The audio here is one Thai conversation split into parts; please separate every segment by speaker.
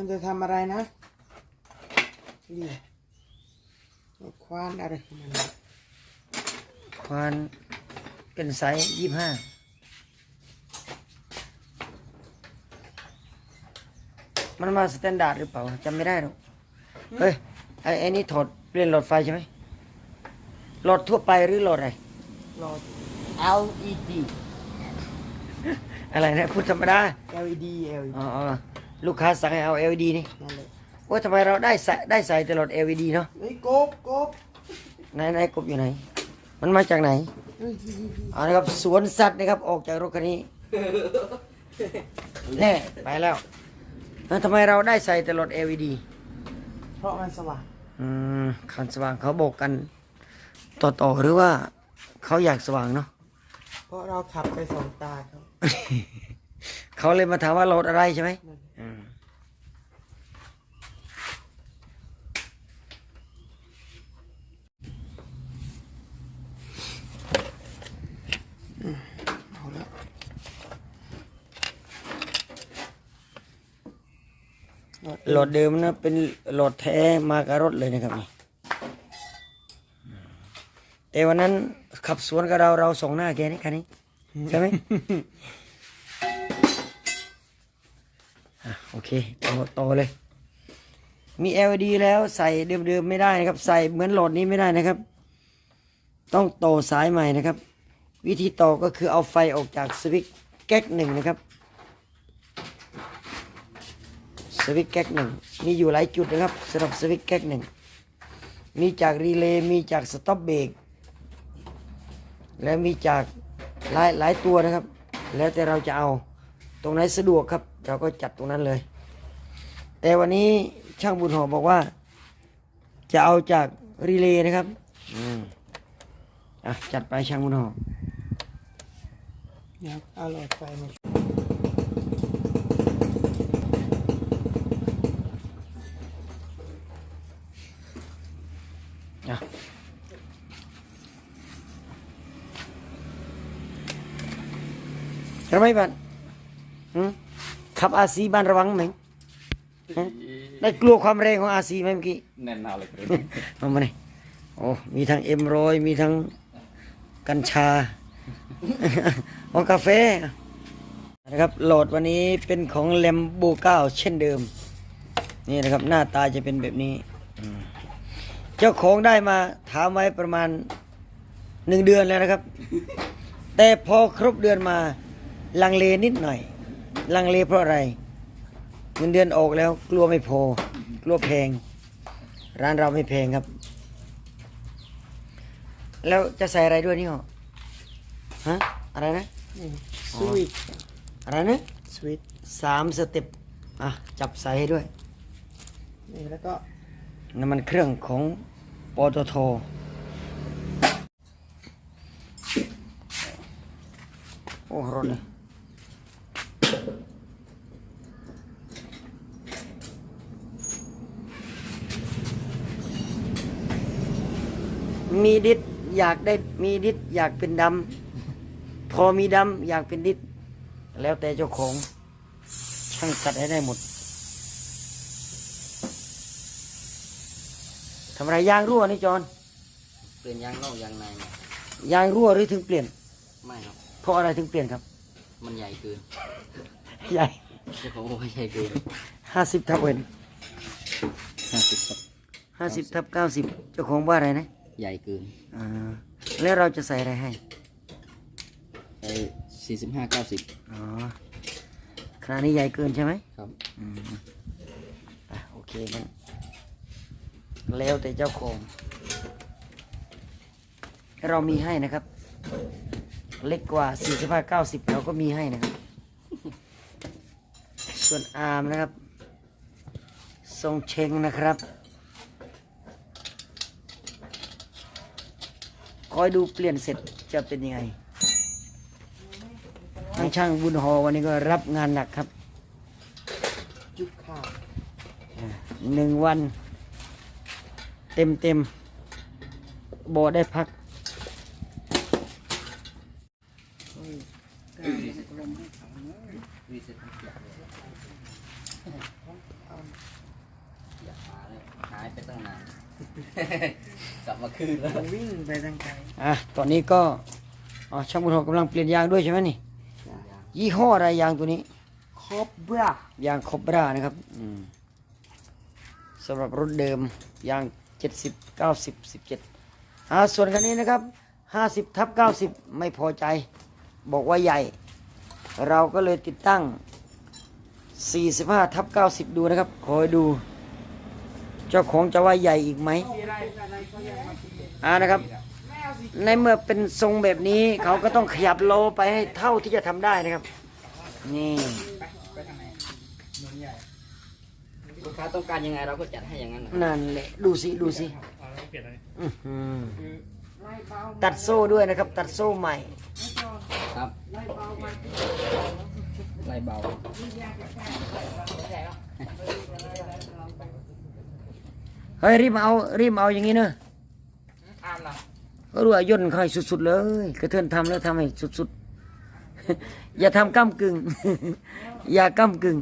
Speaker 1: มันจะทำอะไรนะนี่ควานอะไรของมันเนี่ย
Speaker 2: ควานเป็นไซส์ยี่ห้ามันมาสแตนดาร์ดหรือเปล่าจำไม่ได้หรอกเฮ้ยไอ้ไอ้นี่ถอดเปลี่ยนหลอดไฟใช่ไหมหลอดทั่วไปหรือหลอดอะไร
Speaker 1: หลอด LED
Speaker 2: อะไรนะพูดธรรมดา
Speaker 1: LED LED
Speaker 2: อ๋ออ๋อ ลูกค้าสั่งให้เอา LED นี่
Speaker 1: นั่นเลย
Speaker 2: ว่าทำไมเราได้ใส่ได้ใส่ตลอด LED เนาะ
Speaker 1: เฮ้ยกบกบ
Speaker 2: ไหนไหนกบอยู่ไหน มันมาจากไหน
Speaker 1: เฮ้ย
Speaker 2: เอาละครับสวนสัตว์นะครับออกจากรถคันนี้แน่ไปแล้วแล้วทำไมเราได้ใส่ตลอด LED
Speaker 1: เพราะมันสว่าง
Speaker 2: อืมคันสว่างเขาบอกกันต่อๆหรือว่าเขาอยากสว่างเนาะ
Speaker 1: เพราะเราขับไปสองตาเขา
Speaker 2: เขาเลยมาถามว่าโหลดอะไรใช่ไหม
Speaker 1: นั่น
Speaker 2: อืม
Speaker 1: เอาแล้วหลอด
Speaker 2: โหลดเดิมนะเป็นโหลดแท้มากับรถเลยนะครับนี่แต่วันนั้นขับสวนกับเราเราส่งหน้าแกนี่คันนี้ใช่ไหม โอเคโตโตเลย มี LED แล้วใส่เดิมๆไม่ได้นะครับ ใส่เหมือนโหลดนี้ไม่ได้นะครับ ต้องโตสายใหม่นะครับ วิธีต่อก็คือเอาไฟออกจากสวิตช์แก๊กหนึ่งนะครับสวิตช์แก๊กหนึ่งมีอยู่หลายจุดนะครับสำหรับสวิตช์แก๊กหนึ่งมีจากรีเลย์มีจากสต็อปเบรกและมีจากหลายหลายตัวนะครับ แล้วแต่เราจะเอาตรงไหนสะดวกครับ เราก็จัดตรงนั้นเลย แต่วันนี้ช่างบุญหอบอกว่า จะเอาจากรีเลย์นะครับอืมอะจัดไปช่างบุญหอ
Speaker 1: เดี๋ยวเอาหลอดไฟมา
Speaker 2: อะระไม่บ้านหืม ขับอาซีบ้านระวังไหมฮะได้กลัวความแรงของอาซีไหมเมื่อกี้
Speaker 3: แน่นเอาเลยครับ
Speaker 2: เอามาเลยโอ้ มีทั้งเอ็มรอย มีทั้งกัญชา ของกาแฟ นะครับ โหลดวันนี้เป็นของแลมโบเก้าเช่นเดิม นี่นะครับ หน้าตาจะเป็นแบบนี้อืมเจ้าของได้มาถามไว้ประมาณหนึ่งเดือนแล้วนะครับ แต่พอครบเดือนมาลังเลนิดหน่อย ลังเลเพราะอะไร เงินเดือนออกแล้วกลัวไม่พอ กลัวแพง ร้านเราไม่แพงครับ แล้วจะใส่อะไรด้วยนี่หรอฮะอะไรนะ
Speaker 1: นี่สวิตช์
Speaker 2: อะไรนะ
Speaker 1: สวิตช์
Speaker 2: สามสเต็ปอะจับใส่ให้ด้วย
Speaker 1: นี่แล้วก็
Speaker 2: น้ำมันเครื่องของปตทโอ้รถเลย มีดิษอยากได้มีดิษอยากเป็นดำพอมีดำอยากเป็นดิษแล้วแต่เจ้าของช่างตัดให้ได้หมดทำอะไรยางรั่วนี่จอน
Speaker 3: เปลี่ยนยางนอกยางในไหม
Speaker 2: ยางรั่วหรือถึงเปลี่ยน
Speaker 3: ไม่ครับ
Speaker 2: เพราะอะไรถึงเปลี่ยนครับ
Speaker 3: มันใหญ่เกิน
Speaker 2: ใหญ่
Speaker 3: เจ้าของบอกว่าใหญ่เกิน
Speaker 2: ห้าสิบทับเวน
Speaker 3: ห้าสิบครับ
Speaker 2: ห้าสิบทับเก้าสิบเจ้าของว่าอะไรนะ
Speaker 3: ใหญ่เกิน
Speaker 2: อ่าแล้วเราจะใส่อะไรให้
Speaker 3: ไอ้สี่สิบห้าเก้าสิบ
Speaker 2: อ๋อขนาดนี้ใหญ่เกินใช่ไหม
Speaker 3: ครับ
Speaker 2: อืมอะโอเคงั้นแล้วแต่เจ้าของ เรามีให้นะครับ เล็กกว่าสี่สิบห้าเก้าสิบเราก็มีให้นะครับ ส่วนอาร์มนะครับ ทรงเชงนะครับ อยดูเปลี่ยนเสร็จจะเป็นยังไงทางช่างบุญหอวันนี้ก็รับงานหนักครับ
Speaker 1: จุดข้าว
Speaker 2: หนึ่งวัน เต็มเต็มๆบ่ได้พัก
Speaker 1: เฮ้ย
Speaker 3: อยากมาเลยหายไปตั้งนาน กลับมาคืนแล้ว
Speaker 1: มันวิ่งไปทางไกล
Speaker 2: อะตอนนี้ก็อ๋อช่างบุญโหกำลังเปลี่ยนยางด้วยใช่ไหมนี่ ยี่ห้ออะไรยางตัวนี้
Speaker 1: ครบเบื่อยา
Speaker 2: งคอบรานะครับอืมสำหรับรถเดิมยาง 70 90 17อ่าส่วนคันนี้นะครับ 50ทับ90 ไม่พอใจ บอกว่าใหญ่ เราก็เลยติดตั้ง 45ทับ90 ดูนะครับ คอยดู เจ้าของจะว่าใหญ่อีกไหมอ่านะครับ ในเมื่อเป็นทรงแบบนี้เขาก็ต้องขยับโลไปให้เท่าที่จะทำได้นะครับ นี่
Speaker 3: ลูกค้าต้องการยังไงเราก็จัดให้อย่างนั้นนะ
Speaker 2: นั่นแหละดูสิดูสิอื้อหือตัดโซ่ด้วยนะครับ ตัดโซ่ใหม่
Speaker 3: ครับไล่เบา
Speaker 2: เฮ้ยรีบมาเอารีบมาเอาอย่างนี้เนอะก็รู้ว่าย่นเขาให้สุดๆเลย กระเทือนทำแล้วทำให้สุดๆ อย่าทำก้ำกึ่ง อย่าก้ำกึ่ง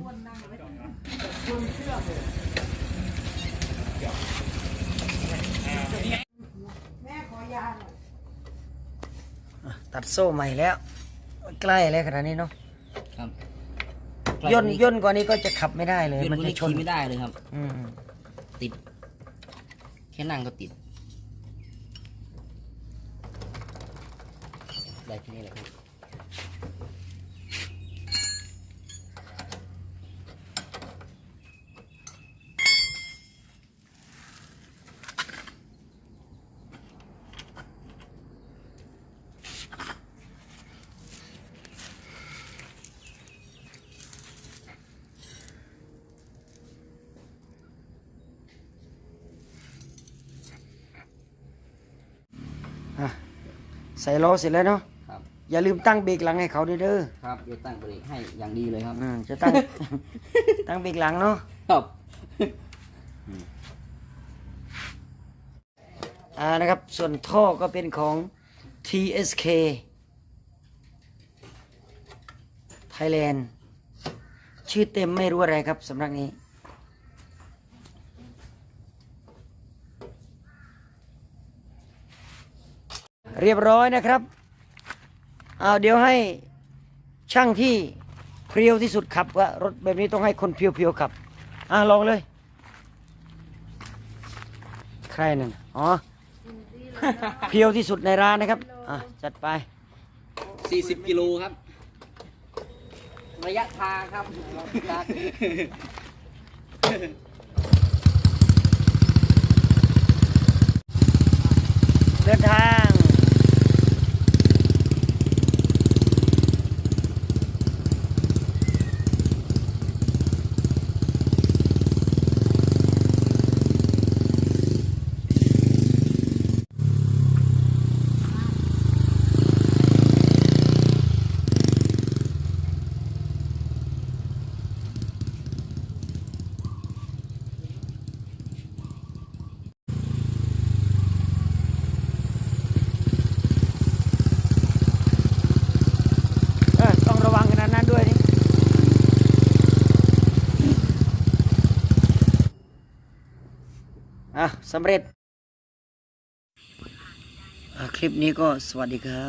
Speaker 1: แม่ขอยาหน่อย
Speaker 2: ตัดโซ่ใหม่แล้ว ใกล้แล้วขนาดนี้เนาะ
Speaker 3: ครับ
Speaker 2: ย่นย่นกว่านี้ก็จะขับไม่ได้เลย
Speaker 3: ย่น
Speaker 2: มัน
Speaker 3: ตัว
Speaker 2: จะ
Speaker 3: นี้
Speaker 2: ชน
Speaker 3: ขี่ไม่ได้เลยครับ
Speaker 2: อืม
Speaker 3: ติด แค่นั่งก็ติด ได้ที่นี่แหละครับ
Speaker 2: ใส่ล้อเสร็จแล้วเนาะ
Speaker 3: ครับ
Speaker 2: อย่าลืมตั้งเบรกหลังให้เขาด้วยเด้อ
Speaker 3: ครับเดี๋ยวตั้งเบรกให้อย่างดีเลยครับ
Speaker 2: อืมจะตั้ง ตั้งเบรกหลังเนาะ
Speaker 3: ครับ
Speaker 2: อ่านะครับ ส่วนท่อก็เป็นของ TSK Thailand ชื่อเต็มไม่รู้อะไรครับสำนักนี้ เรียบร้อยนะครับ เอาเดี๋ยวให้ช่างที่เพรียวที่สุดขับว่ารถแบบนี้ต้องให้คนเพียวๆขับ อะลองเลย ใครนั่นอ๋อ เพียวที่สุดในร้านนะครับ อะจัดไป
Speaker 3: 40 กิโลครับ ระยะทางครับ
Speaker 2: เดินทาง เออต้องระวังขนาดนั้นด้วยนี่อะ สำเร็จ คลิปนี้ก็สวัสดีครับ